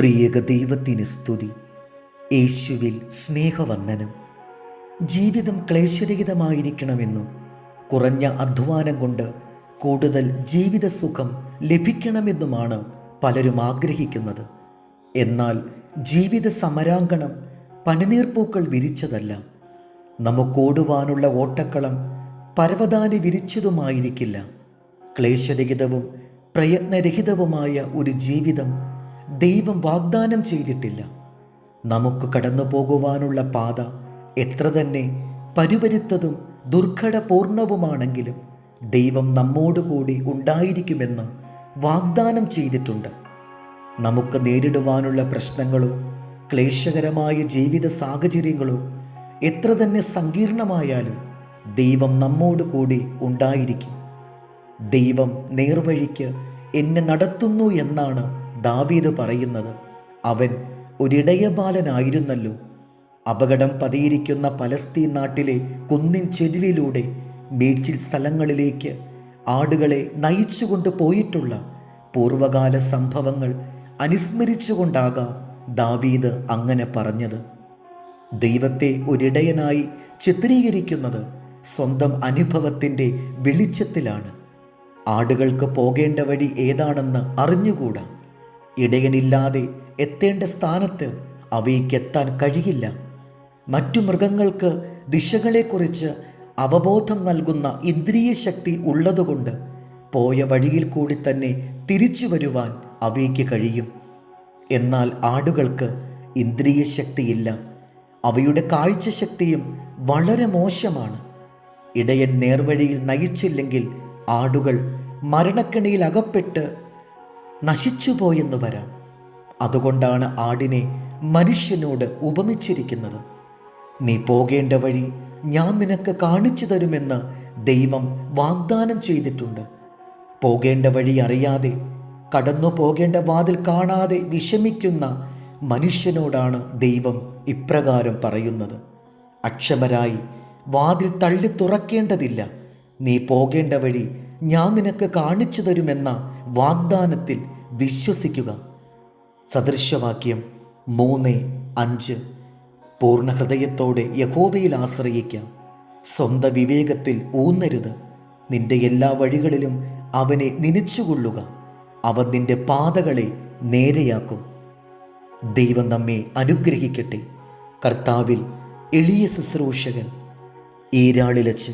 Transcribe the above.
ത്രിയേക ദൈവത്തിന് സ്തുതി. യേശുവിൽ സ്നേഹവന്ദനം. ജീവിതം ക്ലേശരഹിതമായിരിക്കണമെന്നും കുറഞ്ഞ അധ്വാനം കൊണ്ട് കൂടുതൽ ജീവിതസുഖം ലഭിക്കണമെന്നുമാണ് പലരും ആഗ്രഹിക്കുന്നത്. എന്നാൽ ജീവിത സമരാങ്കണം പനിനീർപ്പൂക്കൾ വിരിച്ചതല്ല. നമുക്കോടുവാനുള്ള ഓട്ടക്കളം പരവതാനി വിരിച്ചതുമായിരിക്കില്ല. ക്ലേശരഹിതവും പ്രയത്നരഹിതവുമായ ഒരു ജീവിതം ദൈവം വാഗ്ദാനം ചെയ്തിട്ടില്ല. നമുക്ക് കടന്നു പോകുവാനുള്ള പാത എത്ര തന്നെ പരുപരുത്തതും ദുർഘടപൂർണവുമാണെങ്കിലും ദൈവം നമ്മോടുകൂടി ഉണ്ടായിരിക്കുമെന്ന് വാഗ്ദാനം ചെയ്തിട്ടുണ്ട്. നമുക്ക് നേരിടുവാനുള്ള പ്രശ്നങ്ങളോ ക്ലേശകരമായ ജീവിത സാഹചര്യങ്ങളോ എത്ര തന്നെ സങ്കീർണമായാലും ദൈവം നമ്മോട് കൂടി ഉണ്ടായിരിക്കും. ദൈവം നേർവഴിക്ക് എന്നെ നടത്തുന്നു എന്നാണ് ദാവീദ് പറയുന്നത് അവൻ ഒരിടയബാലനായിരുന്നല്ലോ. അപകടം പതിയിരിക്കുന്ന പലസ്തീൻ നാട്ടിലെ കുന്നിൻ ചെരുവിലൂടെ മേച്ചിൽ സ്ഥലങ്ങളിലേക്ക് ആടുകളെ നയിച്ചുകൊണ്ട് പോയിട്ടുള്ള പൂർവകാല സംഭവങ്ങൾ അനുസ്മരിച്ചുകൊണ്ടാകാം ദാവീദ് അങ്ങനെ പറഞ്ഞത്. ദൈവത്തെ ഒരിടയനായി ചിത്രീകരിക്കുന്നത് സ്വന്തം അനുഭവത്തിന്റെ വെളിച്ചത്തിലാണ്. ആടുകൾക്ക് പോകേണ്ട വഴി ഏതാണെന്ന് അറിഞ്ഞുകൂടാ? ഇടയനില്ലാതെ എത്തേണ്ട സ്ഥാനത്ത് അവയ്ക്ക് എത്താൻ കഴിയില്ല. മറ്റു മൃഗങ്ങൾക്ക് ദിശകളെക്കുറിച്ച് അവബോധം നൽകുന്ന ഇന്ദ്രിയ ശക്തി ഉള്ളതുകൊണ്ട് പോയ വഴിയിൽ കൂടി തന്നെ തിരിച്ചു വരുവാൻ അവയ്ക്ക് കഴിയും. എന്നാൽ ആടുകൾക്ക് ഇന്ദ്രിയ ശക്തിയില്ല അവയുടെ കാഴ്ച ശക്തിയും വളരെ മോശമാണ്. ഇടയൻ നേർവഴിയിൽ നയിച്ചില്ലെങ്കിൽ ആടുകൾ മരണക്കിണിയിൽ അകപ്പെട്ട് നശിച്ചുപോയെന്ന് വരാം. അതുകൊണ്ടാണ് ആടിനെ മനുഷ്യനോട് ഉപമിച്ചിരിക്കുന്നത്. നീ പോകേണ്ട വഴി ഞാൻ നിനക്ക് കാണിച്ചു തരുമെന്ന് ദൈവം വാഗ്ദാനം ചെയ്തിട്ടുണ്ട്. പോകേണ്ട വഴി അറിയാതെ കടന്നു പോകേണ്ട വാതിൽ കാണാതെ വിഷമിക്കുന്ന മനുഷ്യനോടാണ് ദൈവം ഇപ്രകാരം പറയുന്നത്. അക്ഷമരായി വാതിൽ തള്ളി തുറക്കേണ്ടതില്ല. നീ പോകേണ്ട വഴി ഞാൻ നിനക്ക് കാണിച്ചു തരുമെന്ന വാഗ്ദാനത്തിൽ വിശ്വസിക്കുക. സദൃശവാക്യം മൂന്ന് അഞ്ച്. പൂർണ ഹൃദയത്തോടെ യഹോവയിൽ ആശ്രയിക്കാം. സ്വന്തം വിവേകത്തിൽ ഊന്നരുത്. നിന്റെ എല്ലാ വഴികളിലും അവനെ നിനച്ചുകൊള്ളുക. അവൻ നിന്റെ പാതകളെ നേരെയാക്കും. ദൈവം നമ്മെ അനുഗ്രഹിക്കട്ടെ. കർത്താവിൽ എളിയ ശുശ്രൂഷകൻ ഈരാളിലച്ച്